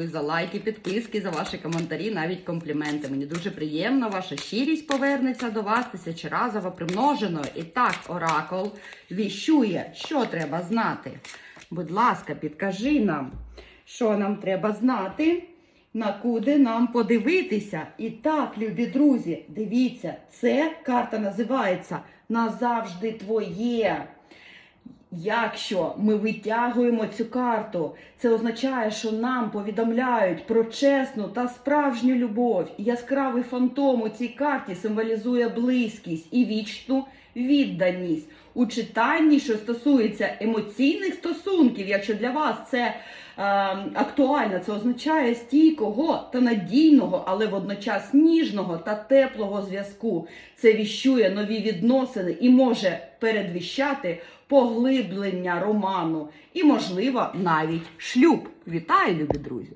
за лайки, підписки, за ваші коментарі, навіть компліменти. Мені дуже приємно, ваша щирість повернеться до вас тисячеразово примноженою. І так, оракул віщує, що треба знати. Будь ласка, підкажи нам, що нам треба знати, на куди нам подивитися. І так, любі друзі, дивіться, це карта називається Назавжди твоє. Якщо ми витягуємо цю карту, це означає, що нам повідомляють про чесну та справжню любов. Яскравий фантом у цій карті символізує близькість і вічну відданість. У читанні, що стосується емоційних стосунків, якщо для вас це е, актуально, це означає стійкого та надійного, але водночас ніжного та теплого зв'язку. Це віщує нові відносини і може передвіщати поглиблення роману і, можливо, навіть шлюб. Вітаю, любі друзі!